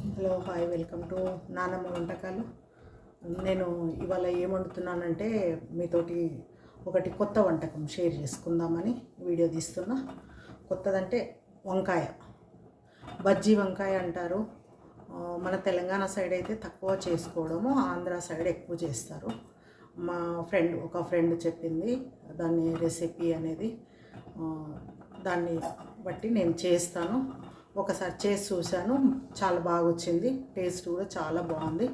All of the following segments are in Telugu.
హలో హాయ్ వెల్కమ్ టు నానమ్మ వంటకాలు. నేను ఇవాళ ఏం వండుతున్నానంటే మీతోటి ఒకటి కొత్త వంటకం షేర్ చేసుకుందామని వీడియో తీస్తున్నా. కొత్తదంటే వంకాయ. బజ్జీ వంకాయ అంటారు. మన తెలంగాణ సైడ్ అయితే తక్కువ చేసుకోవడము ఆంధ్ర సైడ్ ఎక్కువ చేస్తారు. మా ఫ్రెండ్ ఒక ఫ్రెండ్ చెప్పింది దాని రెసిపీ అనేది దాన్ని బట్టి నేను చేస్తాను. ఒకసారి చేసి చూశాను. చాలా బాగా వచ్చింది టేస్ట్ కూడా చాలా బాగుంది.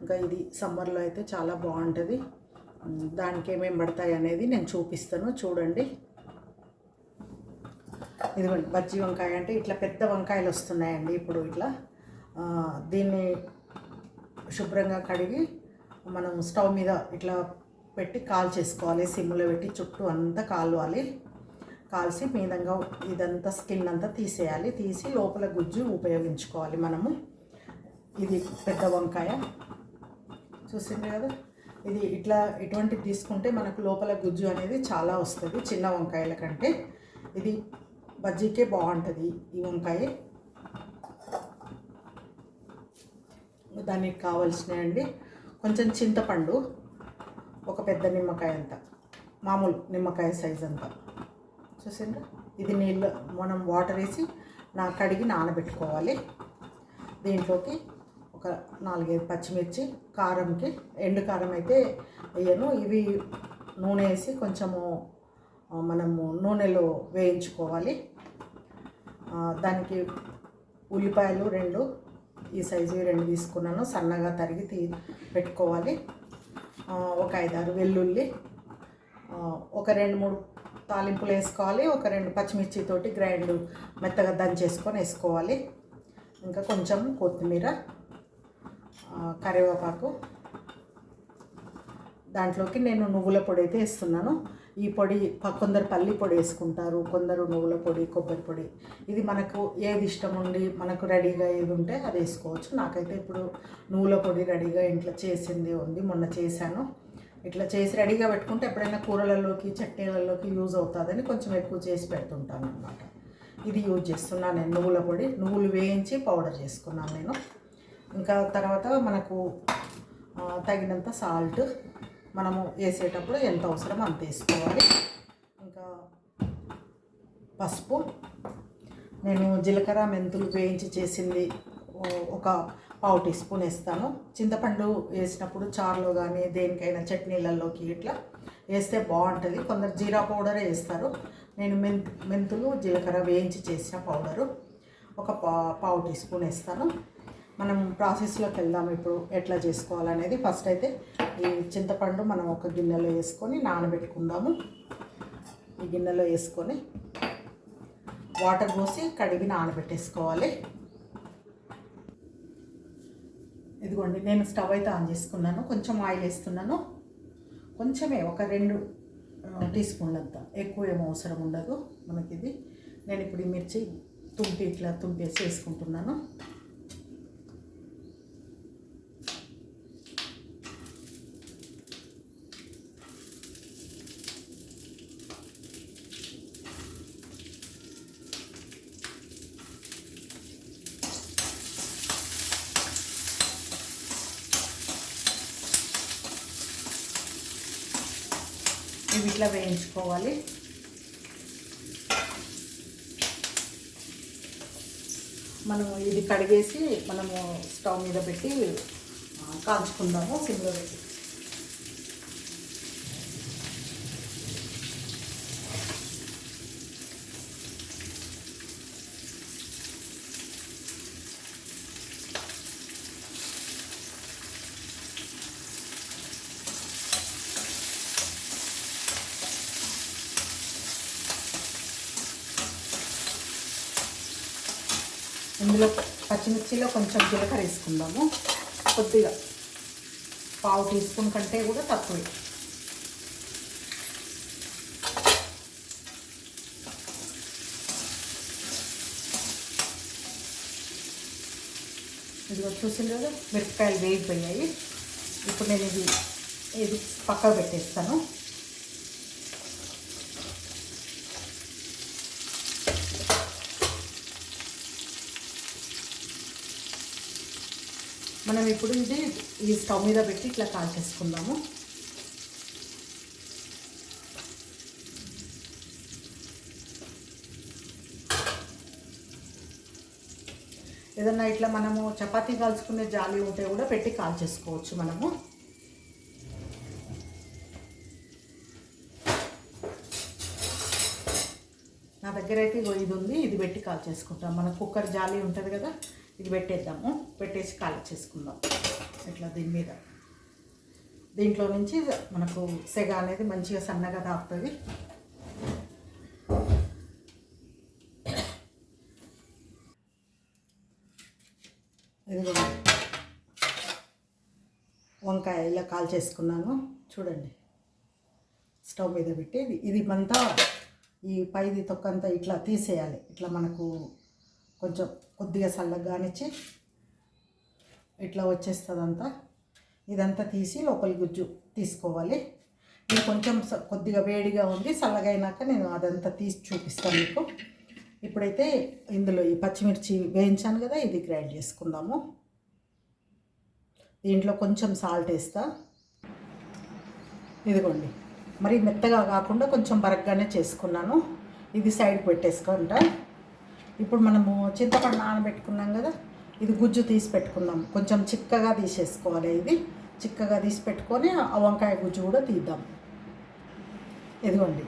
ఇంకా ఇది సమ్మర్లో అయితే చాలా బాగుంటుంది. దానికి ఏమేమి పడతాయి అనేది నేను చూపిస్తాను. చూడండి. ఇదిగోండి బజ్జీ వంకాయ అంటే ఇట్లా పెద్ద వంకాయలు వస్తున్నాయండి ఇప్పుడు ఇట్లా. దీన్ని శుభ్రంగా కడిగి మనం స్టవ్ మీద ఇట్లా పెట్టి కాల్ చేసుకోవాలి. సిమ్లో పెట్టి చుట్టూ అంతా కాలువాలి. కాల్చి మీదంగా ఇదంతా స్కిన్ అంతా తీసేయాలి. తీసి లోపల గుజ్జు ఉపయోగించుకోవాలి మనము. ఇది పెద్ద వంకాయ. చూసింది కదా? ఇది ఇట్లా ఇటువంటిది తీసుకుంటే మనకు లోపల గుజ్జు అనేది చాలా వస్తుంది చిన్న వంకాయల కంటే. ఇది బజ్జీకే బాగుంటుంది ఈ వంకాయ. దానికి కావాల్సినవి కొంచెం చింతపండు ఒక పెద్ద నిమ్మకాయ అంత. మామూలు నిమ్మకాయ సైజ్ అంతా. చూసిండ్రా? ఇది నీళ్ళు మనం వాటర్ వేసి నా కడిగి నానబెట్టుకోవాలి. దీంట్లోకి ఒక నాలుగైదు పచ్చిమిర్చి కారంకి ఎండు కారం అయితే వేయను. ఇవి నూనె వేసి కొంచెము మనము నూనెలో వేయించుకోవాలి. దానికి ఉల్లిపాయలు రెండు ఈ సైజు రెండు తీసుకున్నాను. సన్నగా తరిగి తీ పెట్టుకోవాలి. ఒక ఐదారు వెల్లుల్లి ఒక రెండు మూడు తాలింపులు వేసుకోవాలి. ఒక రెండు పచ్చిమిర్చితోటి గ్రైండ్ మెత్తగా దంచేసుకొని వేసుకోవాలి. ఇంకా కొంచెం కొత్తిమీర కరివేపాకు. దాంట్లోకి నేను నువ్వుల పొడి అయితే వేస్తున్నాను. ఈ పొడి కొందరు పల్లి పొడి వేసుకుంటారు కొందరు నువ్వుల పొడి కొబ్బరి పొడి. ఇది మనకు ఏది ఇష్టం ఉండి మనకు రెడీగా ఏది ఉంటే అది వేసుకోవచ్చు. నాకైతే ఇప్పుడు నువ్వుల పొడి రెడీగా ఇంట్లో చేసింది ఉంది మొన్న చేశాను. ఇట్లా చేసి రెడీగా పెట్టుకుంటే ఎప్పుడైనా కూరలలోకి చట్నీలలోకి యూజ్ అవుతుందని కొంచెం ఎక్కువ చేసి పెడుతుంటాను అనమాట ఇది యూజ్ చేస్తున్నాను నేను నువ్వుల పొడి. నువ్వులు వేయించి పౌడర్ చేసుకున్నాను నేను. ఇంకా తర్వాత మనకు తగినంత సాల్ట్ మనము వేసేటప్పుడు ఎంత అవసరం అంత వేసుకోవాలి. ఇంకా పసుపు. నేను జీలకర్ర మెంతులు వేయించి చేసింది ఒక పావు టీ స్పూన్ వేస్తాను. చింతపండు వేసినప్పుడు చారులో కానీ దేనికైనా చట్నీలలోకి ఇట్లా వేస్తే బాగుంటుంది. కొందరు జీరా పౌడరే వేస్తారు. నేను మెంత్ మెంతులు జీలకర్ర వేయించి చేసిన పౌడరు. ఒక పా పావు టీ స్పూన్ వేస్తాను. మనం ప్రాసెస్లోకి వెళ్దాం ఇప్పుడు ఎట్లా చేసుకోవాలనేది. ఫస్ట్ అయితే ఈ చింతపండు మనం ఒక గిన్నెలో వేసుకొని నానబెట్టుకుందాము. ఈ గిన్నెలో వేసుకొని వాటర్ పోసి కడిగి నానబెట్టేసుకోవాలి. ఇదిగోండి నేను స్టవ్ అయితే ఆన్ చేసుకున్నాను. కొంచెం ఆయిల్ వేస్తున్నాను. కొంచెమే ఒక రెండు ఆ, టీ స్పూన్లంత ఎక్కువ ఏం అవసరం ఉండదు మనకి ఇది నేను ఇప్పుడు ఈ మిర్చి తుంపి ఇట్లా తుంపేసి వేసుకుంటున్నాను ఇవి ఇట్లా వేయించుకోవాలి. మనం ఇది కడిగేసి మనము స్టవ్ మీద పెట్టి కాల్చుకుందాము సిమ్లో పెట్టి. ఇందులో పచ్చిమిర్చిలో కొంచెం జీలకర్ర వేసుకుందాము. కొద్దిగా పావు టీ స్పూన్ కంటే కూడా తక్కువే. ఇదిగో చూసింది కదా? మిరపకాయలు వేగిపోయాయి. ఇప్పుడు నేను ఇది ఇది పక్కకు పెట్టేస్తాను మనం ఇప్పుడు ఇది ఈ స్టవ్ మీద పెట్టి ఇట్లా కాల్ చేసుకుందాము ఏదన్నా ఇట్లా మనము చపాతీ కాల్చుకునే జాలి ఉంటే కూడా పెట్టి కాల్ చేసుకోవచ్చు మనము. నా దగ్గర అయితే ఇగో ఇది ఉంది ఇది పెట్టి కాల్ చేసుకుంటాం మన కుక్కర్ జాలి ఉంటుంది కదా ఇది పెట్టేద్దాము. పెట్టేసి కాల్ చేసుకుందాం. ఇట్లా దీని మీద. దీంట్లో నుంచి మనకు సెగ అనేది మంచిగా సన్నగా తాకుతుంది. ఇదిగో. వంకాయ ఇలా కాల్ చేసుకున్నాను. చూడండి. స్టవ్ మీద పెట్టి ఇది ఇది ఈ పైది తొక్కంతా ఇట్లా తీసేయాలి. ఇట్లా మనకు కొంచెం కొద్దిగా చల్లగానిచ్చి ఇట్లా వచ్చేస్తుంది అంతా ఇదంతా తీసి లోపలి గుజ్జు తీసుకోవాలి. ఇది కొంచెం స- కొద్దిగా వేడిగా ఉంది. చల్లగా నేను అదంతా తీసి చూపిస్తాను మీకు. ఇప్పుడైతే ఇందులో ఈ పచ్చిమిర్చి వేయించాను కదా ఇది గ్రైండ్ చేసుకుందాము. దీంట్లో కొంచెం సాల్ట్ వేస్తా. ఇదిగోండి. మరి మెత్తగా కాకుండా కొంచెం బరగ్గానే చేసుకున్నాను. ఇది సైడ్ పెట్టేసుకుంటా. ఇప్పుడు మనము చింతపండు నానబెట్టుకున్నాం కదా ఇది గుజ్జు తీసి పెట్టుకుందాం. కొంచెం చిక్కగా తీసేసుకోవాలి ఇది. చిక్కగా తీసి పెట్టుకొని ఆ వంకాయ గుజ్జు కూడా తీద్దాం. ఇదిగోండి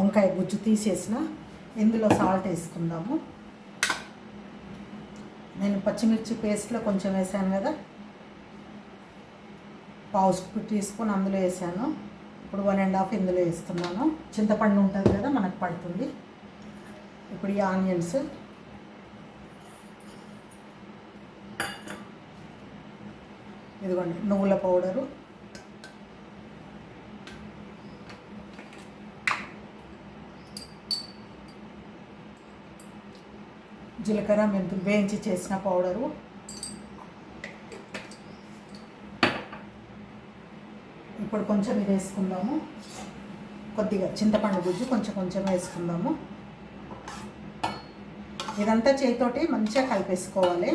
వంకాయ గుజ్జు తీసేసిన ఇందులో సాల్ట్ వేసుకుందాము. నేను పచ్చిమిర్చి పేస్ట్లో కొంచెం వేసాను కదా పావు స్పూన్ తీసుకొని అందులో వేసాను. ఇప్పుడు వన్ అండ్ హాఫ్ ఇందులో వేస్తున్నాను. చింతపండు ఉంటుంది కదా మనకు పడుతుంది. ఇప్పుడు ఈ ఆనియన్స్ ఇదిగోండి నువ్వుల పౌడరు. జీలకర్ర మెంతులు వేయించి చేసిన పౌడరు. ఇప్పుడు కొంచెం ఇది వేసుకుందాము. కొద్దిగా చింతపండు గుజ్జు కొంచెం కొంచెం వేసుకుందాము. ఇదంతా చేతితోటి మంచిగా కలిపేసుకోవాలి.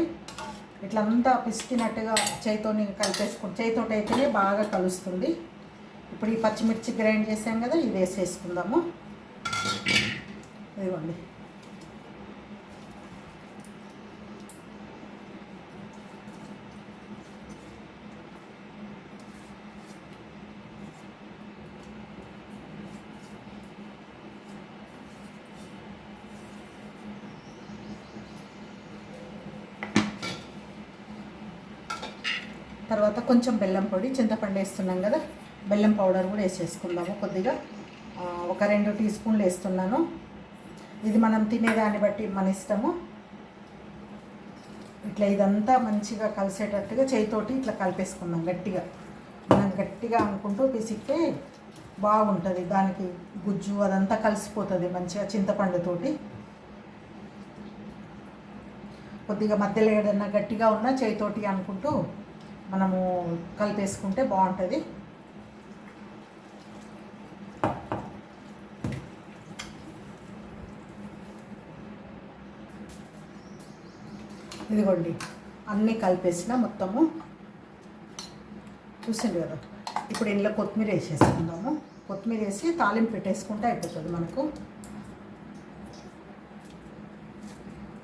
ఇట్లా అంతా పిసికినట్టుగా చేయితోని కలిపేసుకుని చేతితోటి అయితేనే బాగా కలుస్తుంది. ఇప్పుడు ఈ పచ్చిమిర్చి గ్రైండ్ చేసాం కదా ఇది వేసేసుకుందాము. ఇదిగోండి. తర్వాత కొంచెం బెల్లం పొడి చింతపండు వేస్తున్నాం కదా బెల్లం పౌడర్ కూడా వేసేసుకుందాము కొద్దిగా. ఒక రెండు టీ స్పూన్లు వేస్తున్నాను. ఇది మనం తినేదాన్ని బట్టి మన ఇష్టము. ఇట్లా ఇదంతా మంచిగా కలిసేటట్టుగా చేయితోటి ఇట్లా కలిపేసుకుందాం గట్టిగా. మనం గట్టిగా అనుకుంటూ పిసిక్తే బాగుంటుంది. దానికి గుజ్జు అదంతా కలిసిపోతుంది మంచిగా చింతపండుతోటి కొద్దిగా మధ్యలో ఏదన్నా గట్టిగా ఉన్నా చేయితోటి అనుకుంటూ మనము కలిపేసుకుంటే బాగుంటుంది. ఇదిగోండి అన్నీ కలిపేసిన మొత్తము. చూసింది కదా? ఇప్పుడు ఇందులో కొత్తిమీర వేసేసుకుందాము. కొత్తిమీర వేసి తాలింపు పెట్టేసుకుంటే అయిపోతుంది మనకు.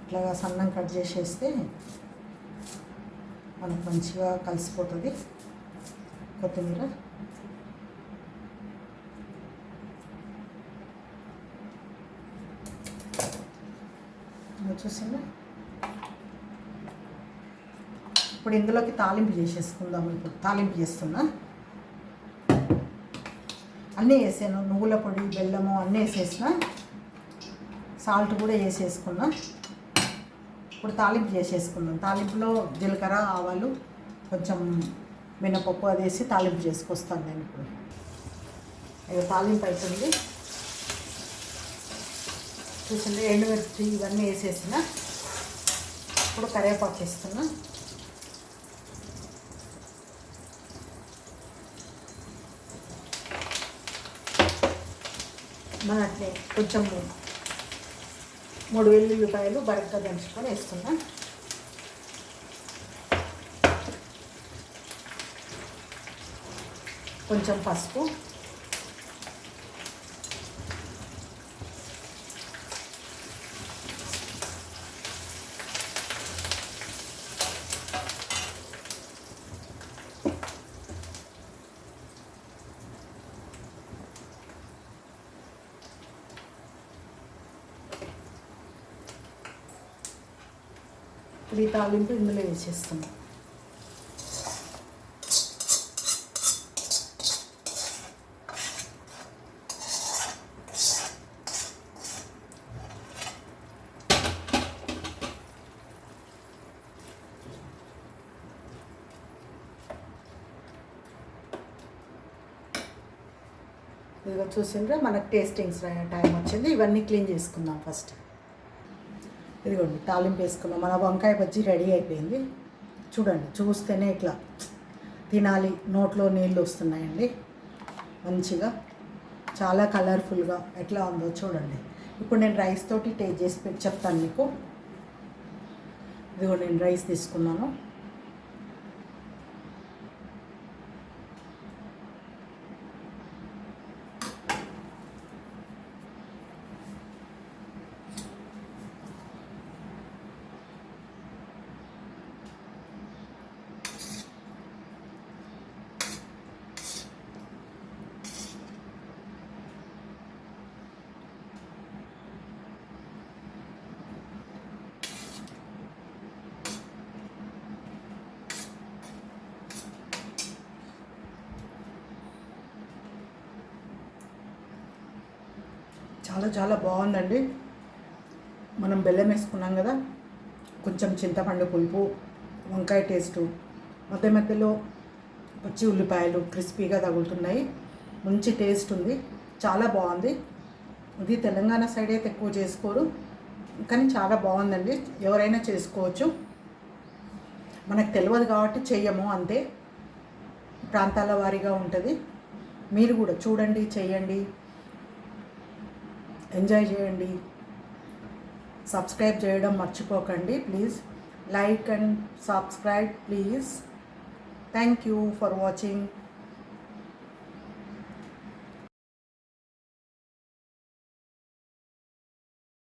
ఇట్లాగా సన్నం కట్ చేసేస్తే మనకు మంచిగా కలిసిపోతుంది. కొత్తిమీర. చూసిందా? ఇప్పుడు ఇందులోకి తాలింపు చేసేసుకుందాం ఇప్పుడు. తాలింపు చేస్తున్నా. అన్నీ వేసాను. నువ్వుల పొడి బెల్లము అన్నీ వేసేసిన. సాల్ట్ కూడా వేసేసుకున్నా. ఇప్పుడు తాలింపు చేసేసుకుందాం. తాలింపులో జీలకర్ర ఆవాలు కొంచెం మినపప్పు అది వేసి తాలింపు చేసుకొస్తాను నేను ఇప్పుడు. ఇక తాలింపు అవుతుంది చూసింది ఎండుమిర్చి ఇవన్నీ వేసేసిన. ఇప్పుడు కరివేపాకు వేస్తున్నా. మన అట్లే కొంచెం మూడు వెల్లుల్లిపాయలు బరక్గా దంచుకొని వేసుకుందాం కొంచెం పసుపు ఇది తాలింపు ఇందులో వేసేస్తున్నాం ఇదిగో చూసిండ్రా మనకు టేస్టింగ్స్ టైం వచ్చింది. ఇవన్నీ క్లీన్ చేసుకుందాం ఫస్ట్. ఇదిగోండి తాలింపు వేసుకున్నాం. మన వంకాయ బజ్జీ రెడీ అయిపోయింది. చూడండి చూస్తేనే ఇట్లా తినాలి. నోట్లో నీళ్ళు వస్తున్నాయండి. మంచిగా చాలా కలర్ఫుల్గా ఎట్లా ఉందో చూడండి. ఇప్పుడు నేను రైస్ తోటి టేస్ట్ చేసి పెట్టి చెప్తాను మీకు. ఇదిగో నేను రైస్ తీసుకున్నాను. చాలా చాలా బాగుందండి. మనం బెల్లం వేసుకున్నాం కదా కొంచెం చింతపండు పులుపు వంకాయ టేస్టు మధ్య మధ్యలో పచ్చి ఉల్లిపాయలు క్రిస్పీగా తగులుతున్నాయి. మంచి టేస్ట్ ఉంది చాలా బాగుంది. ఇది తెలంగాణ సైడ్ అయితే ఎక్కువ చేసుకోరు కానీ చాలా బాగుందండి. ఎవరైనా చేసుకోవచ్చు. మనకు తెలియదు కాబట్టి చెయ్యము అంతే. ప్రాంతాల వారీగా ఉంటుంది. మీరు కూడా చూడండి చెయ్యండి. ఎంజాయ్ చేయండి. సబ్స్క్రైబ్ చేయడం మర్చిపోకండి. Please like and subscribe please. Thank you for watching.